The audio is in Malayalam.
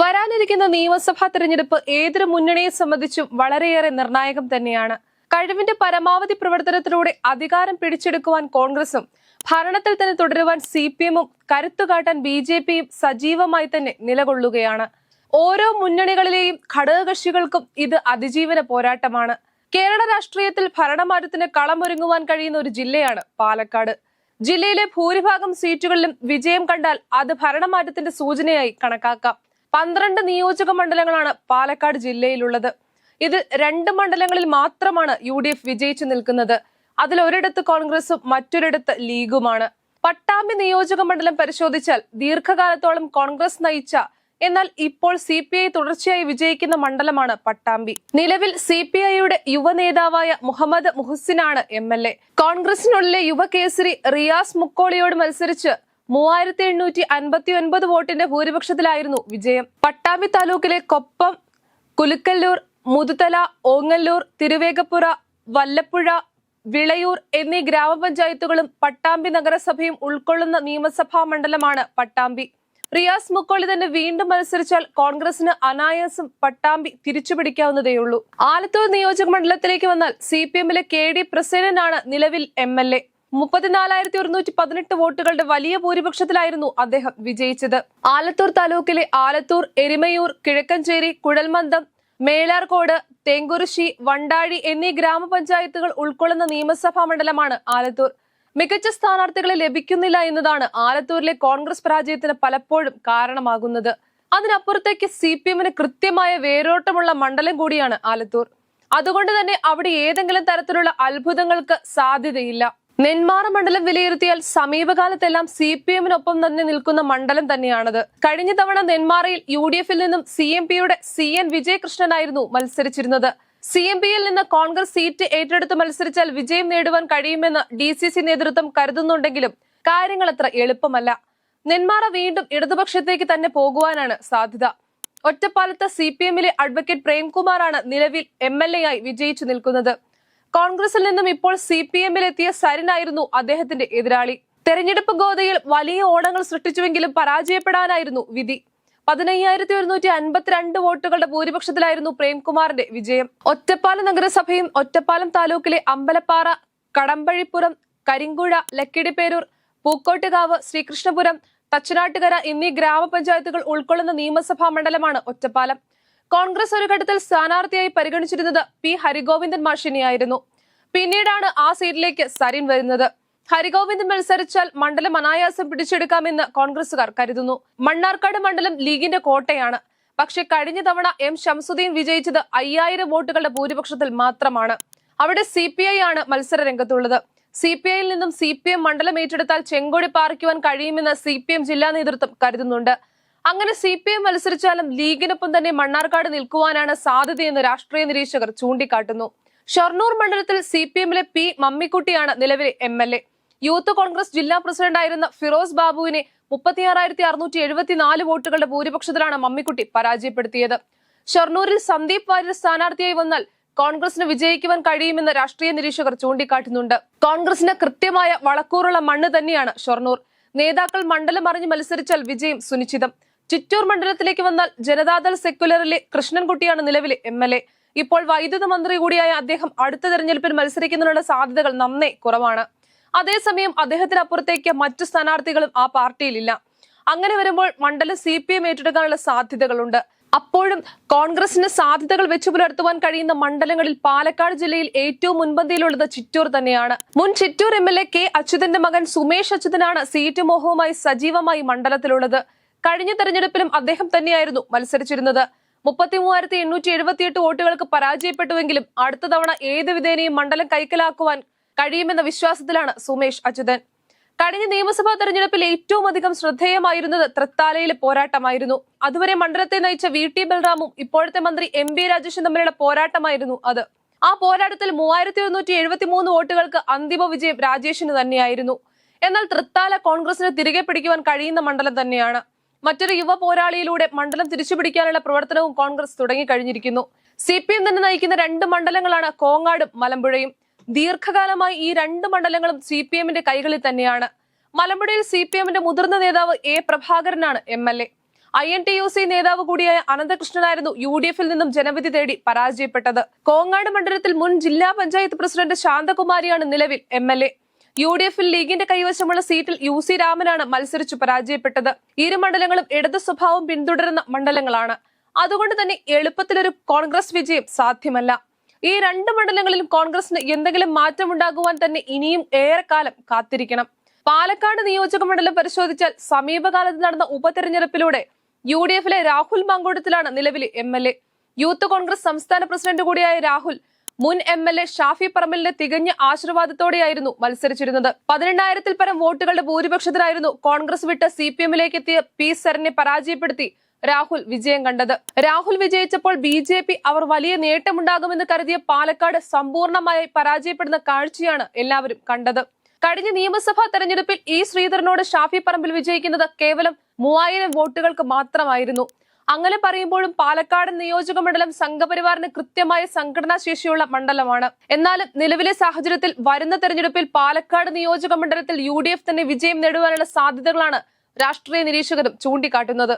വരാനിരിക്കുന്ന നിയമസഭാ തെരഞ്ഞെടുപ്പ് ഏതൊരു മുന്നണിയെ സംബന്ധിച്ചും വളരെയേറെ നിർണായകം തന്നെയാണ്. കഴിവിന്റെ പരമാവധി പ്രവർത്തനത്തിലൂടെ അധികാരം പിടിച്ചെടുക്കുവാൻ കോൺഗ്രസും ഭരണത്തിൽ തന്നെ തുടരുവാൻ സി പി എമ്മും കരുത്തുകാട്ടാൻ ബി ജെ പിയും സജീവമായി തന്നെ നിലകൊള്ളുകയാണ്. ഓരോ മുന്നണികളിലെയും ഘടകകക്ഷികൾക്കും ഇത് അതിജീവന പോരാട്ടമാണ്. കേരള രാഷ്ട്രീയത്തിൽ ഭരണമാറ്റത്തിന് കളമൊരുങ്ങുവാൻ കഴിയുന്ന ഒരു ജില്ലയാണ് പാലക്കാട്. ജില്ലയിലെ ഭൂരിഭാഗം സീറ്റുകളിലും വിജയം കണ്ടാൽ അത് ഭരണമാറ്റത്തിന്റെ സൂചനയായി കണക്കാക്കാം. പന്ത്രണ്ട് നിയോജക മണ്ഡലങ്ങളാണ് പാലക്കാട് ജില്ലയിലുള്ളത്. ഇതിൽ രണ്ട് മണ്ഡലങ്ങളിൽ മാത്രമാണ് യു ഡി എഫ് വിജയിച്ചു നിൽക്കുന്നത്. അതിൽ ഒരിടത്ത് കോൺഗ്രസും മറ്റൊരിടത്ത് ലീഗുമാണ്. പട്ടാമ്പി നിയോജക മണ്ഡലം പരിശോധിച്ചാൽ ദീർഘകാലത്തോളം കോൺഗ്രസ് നയിച്ച എന്നാൽ ഇപ്പോൾ സി പി ഐ തുടർച്ചയായി വിജയിക്കുന്ന മണ്ഡലമാണ് പട്ടാമ്പി. നിലവിൽ സി പി ഐയുടെ യുവനേതാവായ മുഹമ്മദ് മുഹസിനാണ് എം എൽ എ. കോൺഗ്രസിനുള്ളിലെ യുവ കേസരി റിയാസ് മുക്കോളിയോട് മത്സരിച്ച് മൂവായിരത്തി എണ്ണൂറ്റി അൻപത്തി ഒൻപത് വോട്ടിന്റെ ഭൂരിപക്ഷത്തിലായിരുന്നു വിജയം. പട്ടാമ്പി താലൂക്കിലെ കൊപ്പം കുലുക്കല്ലൂർ മുതുതല ഓങ്ങല്ലൂർ തിരുവേഗപ്പുറ വല്ലപ്പുഴ വിളയൂർ എന്നീ ഗ്രാമപഞ്ചായത്തുകളും പട്ടാമ്പി നഗരസഭയും ഉൾക്കൊള്ളുന്ന നിയമസഭാ മണ്ഡലമാണ് പട്ടാമ്പി. റിയാസ് മുക്കോളി തന്നെ വീണ്ടും മത്സരിച്ചാൽ കോൺഗ്രസിന് അനായാസം പട്ടാമ്പി തിരിച്ചുപിടിക്കാവുന്നതേയുള്ളൂ. ആലത്തൂർ നിയോജക മണ്ഡലത്തിലേക്ക് വന്നാൽ സി പി എമ്മിലെ കെ ഡി പ്രസേനനാണ് നിലവിൽ എം എൽ എ. മുപ്പത്തിനാലായിരത്തി ഒരുന്നൂറ്റി പതിനെട്ട് വോട്ടുകളുടെ വലിയ ഭൂരിപക്ഷത്തിലായിരുന്നു അദ്ദേഹം വിജയിച്ചത്. ആലത്തൂർ താലൂക്കിലെ ആലത്തൂർ എരിമയൂർ കിഴക്കഞ്ചേരി കുഴൽമന്ദം മേലാർകോട് തേങ്കുറിശി വണ്ടാഴി എന്നീ ഗ്രാമപഞ്ചായത്തുകൾ ഉൾക്കൊള്ളുന്ന നിയമസഭാ മണ്ഡലമാണ് ആലത്തൂർ. മികച്ച സ്ഥാനാർത്ഥികളെ ലഭിക്കുന്നില്ല എന്നതാണ് ആലത്തൂരിലെ കോൺഗ്രസ് പരാജയത്തിന് പലപ്പോഴും കാരണമാകുന്നത്. അതിനപ്പുറത്തേക്ക് സി പി എമ്മിന് കൃത്യമായ വേരോട്ടമുള്ള മണ്ഡലം കൂടിയാണ് ആലത്തൂർ. അതുകൊണ്ട് തന്നെ അവിടെ ഏതെങ്കിലും തരത്തിലുള്ള അത്ഭുതങ്ങൾക്ക് സാധ്യതയില്ല. നെന്മാറ മണ്ഡലം വിലയിരുത്തിയാൽ സമീപകാലത്തെല്ലാം സി പി എമ്മിനൊപ്പം തന്നെ നിൽക്കുന്ന മണ്ഡലം തന്നെയാണത്. കഴിഞ്ഞ തവണ നെന്മാറയിൽ യു ഡി എഫിൽ നിന്നും സി എം പിയുടെ സി എൻ വിജയകൃഷ്ണനായിരുന്നു മത്സരിച്ചിരുന്നത്. സി എം പിയിൽ നിന്ന് കോൺഗ്രസ് സീറ്റ് ഏറ്റെടുത്ത് മത്സരിച്ചാൽ വിജയം നേടുവാൻ കഴിയുമെന്ന് ഡി സി സി നേതൃത്വം കരുതുന്നുണ്ടെങ്കിലും കാര്യങ്ങൾ അത്ര എളുപ്പമല്ല. നെന്മാറ വീണ്ടും ഇടതുപക്ഷത്തേക്ക് തന്നെ പോകുവാനാണ് സാധ്യത. ഒറ്റപ്പാലത്ത് സി പി എമ്മിലെ അഡ്വക്കേറ്റ് പ്രേംകുമാറാണ് നിലവിൽ എം എൽ എ ആയി വിജയിച്ചു നിൽക്കുന്നത്. കോൺഗ്രസിൽ നിന്നും ഇപ്പോൾ സി പി എമ്മിലെത്തിയ സരിനായിരുന്നു അദ്ദേഹത്തിന്റെ എതിരാളി. തെരഞ്ഞെടുപ്പ് ഗോതയിൽ വലിയ ഓണങ്ങൾ സൃഷ്ടിച്ചുവെങ്കിലും പരാജയപ്പെടാനായിരുന്നു വിധി. പതിനയ്യായിരത്തി ഒരുന്നൂറ്റി അൻപത്തിരണ്ട് വോട്ടുകളുടെ ഭൂരിപക്ഷത്തിലായിരുന്നു പ്രേംകുമാറിന്റെ വിജയം. ഒറ്റപ്പാലം നഗരസഭയും ഒറ്റപ്പാലം താലൂക്കിലെ അമ്പലപ്പാറ കടമ്പഴിപ്പുറം കരിങ്കുഴ ലക്കിടിപ്പേരൂർ പൂക്കോട്ടുകാവ് ശ്രീകൃഷ്ണപുരം തച്ചനാട്ടുകര എന്നീ ഗ്രാമപഞ്ചായത്തുകൾ ഉൾക്കൊള്ളുന്ന നിയമസഭാ മണ്ഡലമാണ് ഒറ്റപ്പാലം. കോൺഗ്രസ് ഒരു ഘട്ടത്തിൽ സ്ഥാനാർത്ഥിയായി പരിഗണിച്ചിരുന്നത് പി ഹരിഗോവിന്ദൻ മാഷിനെയായിരുന്നു. പിന്നീടാണ് ആ സീറ്റിലേക്ക് സരിൻ വരുന്നത്. ഹരിഗോവിന്ദൻ മത്സരിച്ചാൽ മണ്ഡലം അനായാസം പിടിച്ചെടുക്കാമെന്ന് കോൺഗ്രസുകാർ കരുതുന്നു. മണ്ണാർക്കാട് മണ്ഡലം ലീഗിന്റെ കോട്ടയാണ്. പക്ഷെ കഴിഞ്ഞ തവണ എം ശംസുദ്ദീൻ വിജയിച്ചത് അയ്യായിരം വോട്ടുകളുടെ ഭൂരിപക്ഷത്തിൽ മാത്രമാണ്. അവിടെ സി പി ഐ ആണ് മത്സര രംഗത്തുള്ളത് സി പി ഐയിൽ നിന്നും സി പി എം മണ്ഡലം ഏറ്റെടുത്താൽ ചെങ്കോടി പാർക്കുവാൻ കഴിയുമെന്ന് സി പി എം ജില്ലാ നേതൃത്വം കരുതുന്നുണ്ട്. അങ്ങനെ സി പി എം മത്സരിച്ചാലും ലീഗിനൊപ്പം തന്നെ മണ്ണാർക്കാട് നിൽക്കുവാനാണ് സാധ്യതയെന്ന് രാഷ്ട്രീയ നിരീക്ഷകർ ചൂണ്ടിക്കാട്ടുന്നു. ഷൊർണൂർ മണ്ഡലത്തിൽ സി പി എമ്മിലെ പി മമ്മിക്കുട്ടിയാണ് നിലവിലെ M L A youth Congress ജില്ലാ പ്രസിഡന്റായിരുന്ന ഫിറോസ് ബാബുവിനെ മുപ്പത്തിയാറായിരത്തി അറുന്നൂറ്റി എഴുപത്തിനാല് വോട്ടുകളുടെ ഭൂരിപക്ഷത്തിലാണ് മമ്മിക്കുട്ടി പരാജയപ്പെടുത്തിയത്. ഷൊർണൂരിൽ സന്ദീപ് വാര്യർ സ്ഥാനാർത്ഥിയായി വന്നാൽ കോൺഗ്രസിന് വിജയിക്കുവാൻ കഴിയുമെന്ന് രാഷ്ട്രീയ നിരീക്ഷകർ ചൂണ്ടിക്കാട്ടുന്നുണ്ട്. കോൺഗ്രസിന് കൃത്യമായ വളക്കൂറുള്ള മണ്ണ് തന്നെയാണ് ഷൊർണൂർ. നേതാക്കൾ മണ്ഡലം അറിഞ്ഞ് മത്സരിച്ചാൽ വിജയം സുനിശ്ചിതം. ചിറ്റൂർ മണ്ഡലത്തിലേക്ക് വന്നാൽ ജനതാദൾ സെക്യുലറിലെ കൃഷ്ണൻകുട്ടിയാണ് നിലവിലെ എം എൽ എ. ഇപ്പോൾ വൈദ്യുത മന്ത്രി കൂടിയായ അദ്ദേഹം അടുത്ത തെരഞ്ഞെടുപ്പിൽ മത്സരിക്കുന്നതിനുള്ള സാധ്യതകൾ നന്നേ കുറവാണ്. അതേസമയം അദ്ദേഹത്തിന് അദ്ദേഹത്തിനപ്പുറത്തേക്ക് മറ്റു സ്ഥാനാർത്ഥികളും ആ പാർട്ടിയിലില്ല. അങ്ങനെ വരുമ്പോൾ മണ്ഡലം സി പി എം ഏറ്റെടുക്കാനുള്ള സാധ്യതകളുണ്ട്. അപ്പോഴും കോൺഗ്രസിന് സാധ്യതകൾ വെച്ചു പുലർത്തുവാൻ കഴിയുന്ന മണ്ഡലങ്ങളിൽ പാലക്കാട് ജില്ലയിൽ ഏറ്റവും മുൻപന്തിയിലുള്ളത് ചിറ്റൂർ തന്നെയാണ്. മുൻ Chittur M L A K അച്യുതന്റെ മകൻ സുമേഷ് അച്യുതനാണ് സീറ്റ് മോഹവുമായി സജീവമായി മണ്ഡലത്തിലുള്ളത്. കഴിഞ്ഞ തെരഞ്ഞെടുപ്പിലും അദ്ദേഹം തന്നെയായിരുന്നു മത്സരിച്ചിരുന്നത്. മുപ്പത്തി മൂവായിരത്തി എണ്ണൂറ്റി എഴുപത്തിയെട്ട് വോട്ടുകൾക്ക് പരാജയപ്പെട്ടുവെങ്കിലും അടുത്ത തവണ ഏത് വിധേനയും മണ്ഡലം കൈക്കലാക്കുവാൻ കഴിയുമെന്ന വിശ്വാസത്തിലാണ് സുമേഷ് അച്യുതൻ. കഴിഞ്ഞ നിയമസഭാ തെരഞ്ഞെടുപ്പിൽ ഏറ്റവും അധികം ശ്രദ്ധേയമായിരുന്നത് തൃത്താലയിലെ പോരാട്ടമായിരുന്നു. അതുവരെ മണ്ഡലത്തെ നയിച്ച വി ടി ബൽറാമും ഇപ്പോഴത്തെ മന്ത്രി എം ബി രാജേഷും തമ്മിലുള്ള പോരാട്ടമായിരുന്നു അത്. ആ പോരാട്ടത്തിൽ മൂവായിരത്തി ഒരുന്നൂറ്റി എഴുപത്തി മൂന്ന് വോട്ടുകൾക്ക് അന്തിമ വിജയം രാജേഷിന് തന്നെയായിരുന്നു. എന്നാൽ തൃത്താല കോൺഗ്രസിന് തിരികെ പിടിക്കുവാൻ കഴിയുന്ന മണ്ഡലം തന്നെയാണ്. മറ്റൊരു യുവ പോരാളിയിലൂടെ മണ്ഡലം തിരിച്ചുപിടിക്കാനുള്ള പ്രവർത്തനവും കോൺഗ്രസ് തുടങ്ങിക്കഴിഞ്ഞിരിക്കുന്നു. സി പി എം തന്നെ നയിക്കുന്ന രണ്ട് മണ്ഡലങ്ങളാണ് കോങ്ങാടും മലമ്പുഴയും. ദീർഘകാലമായി ഈ രണ്ട് മണ്ഡലങ്ങളും സി പി എമ്മിന്റെ കൈകളിൽ തന്നെയാണ്. മലമ്പുഴയിൽ സി പി എമ്മിന്റെ മുതിർന്ന നേതാവ് A പ്രഭാകരനാണ് M L A. I N T U C നേതാവ് കൂടിയായ അനന്തകൃഷ്ണനായിരുന്നു യു ഡി എഫിൽ നിന്നും ജനവിധി തേടി പരാജയപ്പെട്ടത്. കോങ്ങാട് മണ്ഡലത്തിൽ മുൻ ജില്ലാ പഞ്ചായത്ത് പ്രസിഡന്റ് ശാന്തകുമാരിയാണ് നിലവിൽ M L A. U D എഫിൽ ലീഗിന്റെ കൈവശമുള്ള സീറ്റിൽ യു സി രാമനാണ് മത്സരിച്ചു പരാജയപ്പെട്ടത്. ഇരു മണ്ഡലങ്ങളും ഇടതു സ്വഭാവം പിന്തുടരുന്ന മണ്ഡലങ്ങളാണ്. അതുകൊണ്ട് തന്നെ എളുപ്പത്തിലൊരു കോൺഗ്രസ് വിജയം സാധ്യമല്ല. ഈ രണ്ട് മണ്ഡലങ്ങളിലും കോൺഗ്രസിന് എന്തെങ്കിലും മാറ്റമുണ്ടാകുവാൻ തന്നെ ഇനിയും ഏറെക്കാലം കാത്തിരിക്കണം. പാലക്കാട് നിയോജക മണ്ഡലം പരിശോധിച്ചാൽ സമീപകാലത്ത് നടന്ന ഉപതെരഞ്ഞെടുപ്പിലൂടെ യു ഡി എഫിലെ രാഹുൽ മാങ്കോടത്തിലാണ് നിലവിലെ M L A. Youth Congress സംസ്ഥാന പ്രസിഡന്റ് കൂടിയായ രാഹുൽ മുൻ എം എൽ എ ഷാഫി പറമ്പലിന്റെ തികഞ്ഞ ആശീർവാദത്തോടെയായിരുന്നു മത്സരിച്ചിരുന്നത്. പതിനെണ്ണായിരത്തിൽ പരം വോട്ടുകളുടെ ഭൂരിപക്ഷത്തിലായിരുന്നു കോൺഗ്രസ് വിട്ട് സി പി എമ്മിലേക്ക് എത്തിയ പി സരനെ പരാജയപ്പെടുത്തി രാഹുൽ വിജയം കണ്ടത്. രാഹുൽ വിജയിച്ചപ്പോൾ ബി ജെ പി അവർ വലിയ നേട്ടമുണ്ടാകുമെന്ന് കരുതിയ പാലക്കാട് സമ്പൂർണമായി പരാജയപ്പെടുന്ന കാഴ്ചയാണ് എല്ലാവരും കണ്ടത്. കഴിഞ്ഞ നിയമസഭാ തെരഞ്ഞെടുപ്പിൽ ഇ ശ്രീധരനോട് ഷാഫി പറമ്പിൽ വിജയിക്കുന്നത് കേവലം മൂവായിരം വോട്ടുകൾക്ക് മാത്രമായിരുന്നു. അങ്ങനെ പറയുമ്പോഴും പാലക്കാട് നിയോജക മണ്ഡലം സംഘപരിവാറിന് കൃത്യമായ സംഘടനാ ശേഷിയുള്ള മണ്ഡലമാണ്. എന്നാൽ നിലവിലെ സാഹചര്യത്തിൽ വരുന്ന തെരഞ്ഞെടുപ്പിൽ പാലക്കാട് നിയോജക മണ്ഡലത്തിൽ യു തന്നെ വിജയം നേടുവാനുള്ള സാധ്യതകളാണ് രാഷ്ട്രീയ നിരീക്ഷകരും ചൂണ്ടിക്കാട്ടുന്നത്.